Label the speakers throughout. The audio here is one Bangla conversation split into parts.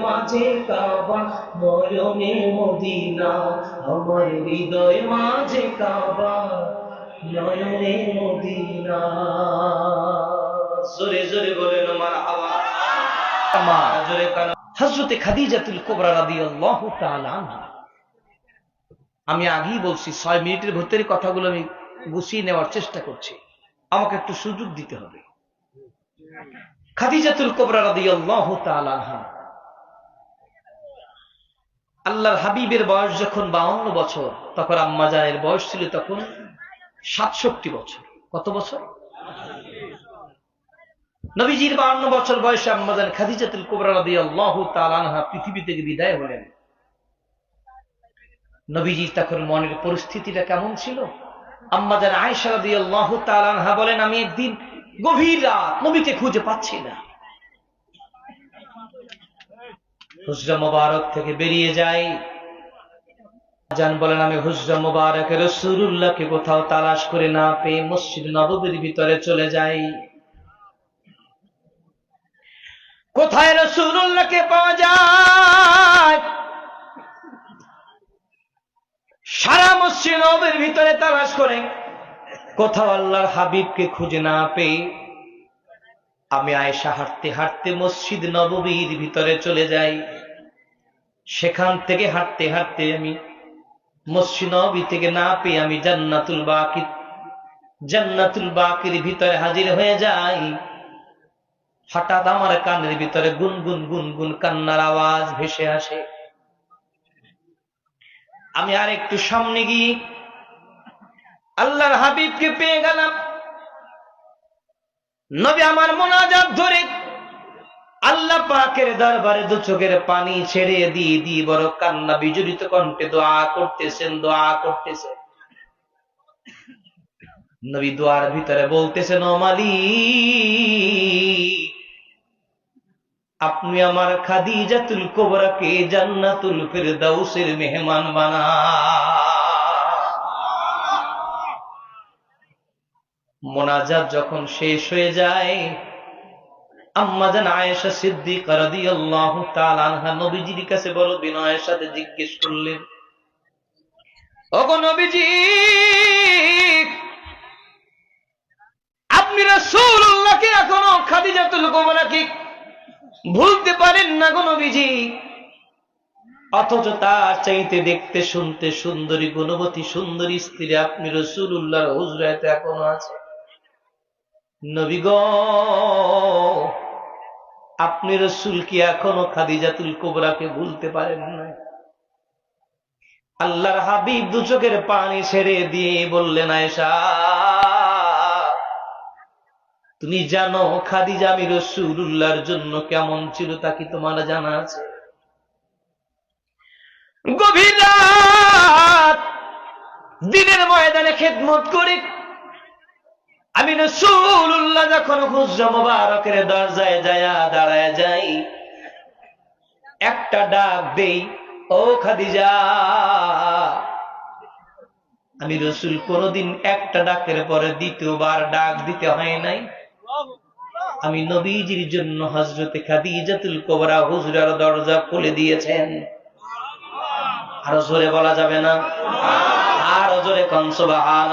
Speaker 1: মাঝে কাবা, নয়নে মদিনা। আমার হৃদয় মাঝে কাবা, নয়নে মদিনা। জোরে জোরে বলেন আমার আমার জোরে কান। হযরতে খাদিজাতুল কুবরা রাদিয়াল্লাহু তাআলা আমি আগেই বলছি, ছয় মিনিটের ভেতরে কথাগুলো আমি গুছিয়ে নেওয়ার চেষ্টা করছি। আমাকে একটু সুযোগ দিতে হবে। খাদিজাতুল কোবরা রাদিয়াল্লাহু তাআলা আনহা। আল্লাহর হাবিবের বয়স যখন বাউন্ন বছর, তখন আম্মা জানের বয়স ছিল তখন সাতষট্টি বছর। কত বছর? নবীজির বাউন্ন বছর বয়সে আম্মা জান খাদিজাতুল কোবরা রাদিয়াল্লাহু তাআলা আনহা পৃথিবী থেকে বিদায় হলেন। নবীজির তখন মনের পরিস্থিতিটা কেমন ছিল? আম্মা জান আয়েশা রাদিয়াল্লাহু তাআলা আনহা বলেন, আমি একদিন গভীর রাত, নবীকে খুঁজে পাচ্ছি না। হুজরা মোবারক থেকে বেরিয়ে যাই। জান বলেন, আমি হুজরা মোবারক রসুল্লাহকে কোথাও তালাশ করে না পেয়ে মসজিদ নববীর ভিতরে চলে যাই। কোথায় রসুল্লাহকে পাওয়া যায়? সারা মসজিদ নবীর ভিতরে তালাশ করে। কোথাও আল্লাহর হাবিবকে খুঁজে না পেয়ে আমি আয়েশা হাঁটতে হাঁটতে মসজিদ নববীর ভিতরে চলে যাই। সেখান থেকে হাঁটতে হাঁটতে আমি মসজিদ নবী থেকে না পেয়ে আমি জান্নাতুল বাকি, জান্নাতুল বাকির ভিতরে হাজির হয়ে যাই। হঠাৎ আমার কানের ভিতরে গুনগুন গুনগুন কান্নার আওয়াজ ভেসে আসে। আমি আর একটু সামনে গিয়ে আল্লাহর হাবিবকে পেয়ে গেলাম। নবী আমার মোনাজাত ধরে আল্লাহ পাকের দরবারে দু চোখের পানি ছেড়ে দিয়ে দিয়ে বড় কান্না, বিজড়িত কণ্ঠে দোয়া করতেছেন দোয়া করতেছেন। নবী দোয়ার ভিতরে বলতেছেন, ও মালিক, আপনি আমার খাদি খাদিজাতুল কোবরাকে জান্নাতুল ফিরদাউসের মেহমান বানা মোনাজাত যখন শেষ হয়ে যায় আয়েশা সিদ্দিক রাদিয়াল্লাহু তাআলা আনহা নবীজির কাছে বড় বিনয়ের সাথে জিজ্ঞেস করলেন নবীজি, আপনি রাসূলুল্লাহকে এখনও খাদিজাতুল কুবরা কি ভুলতে পারেন না গো নবীজি? অথচ তার চাইতে দেখতে, শুনতে সুন্দরী, গুণবতী সুন্দরী স্ত্রী আপনি রসুল্লাহর হুজরাতে এখনও আছে। নবী গ, আপনি রসুল কি এখনও খাদিজাতুল কোবরাকে ভুলতে পারেন না আল্লাহর হাবিব দু চোখের পানি ছেড়ে দিয়ে বললেন আয়সা তুমি জানো খাদিজা আমি রসুল্লাহর জন্য কেমন ছিল তা কি তোমার জানা আছে? গভীর দিনের ময়দানে খেদমত করে আমি রসুল্লাহ যখন হুজরা মোবারকের দরজায় যায়া দাঁড়ায় যাই, একটা ডাক দেই, ও খাদিজা, আমি রসুল কোনদিন একটা ডাকের পরে দ্বিতীয়বার ডাক দিতে হয় নাই। আমি নবীজির জন্য হজরতে খাদিজাতুল কোবরা হুজরার দরজা খুলে দিয়েছেন। আরও জোরে বলা যাবে না? আরও জোরে কনসবাহান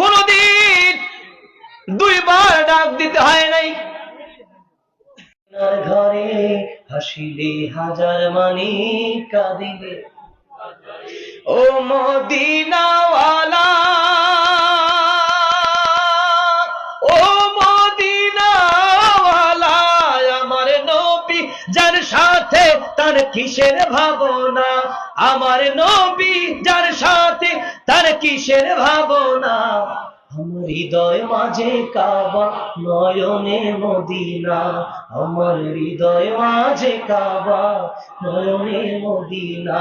Speaker 1: কোনদিন দুইবার ডাক দিতে হয় নাই। ঘরে হাসিলে হাজার মানি কাঁদিলে। ও মদিনাওয়ালা তার কিসের ভাবনা? আমার নবী যার সাথে, তার কিসের ভাবনা? আমার হৃদয় মাঝে কাবা, নয়নে মদিনা। আমার হৃদয় মাঝে কাবা, নয়নে মদিনা।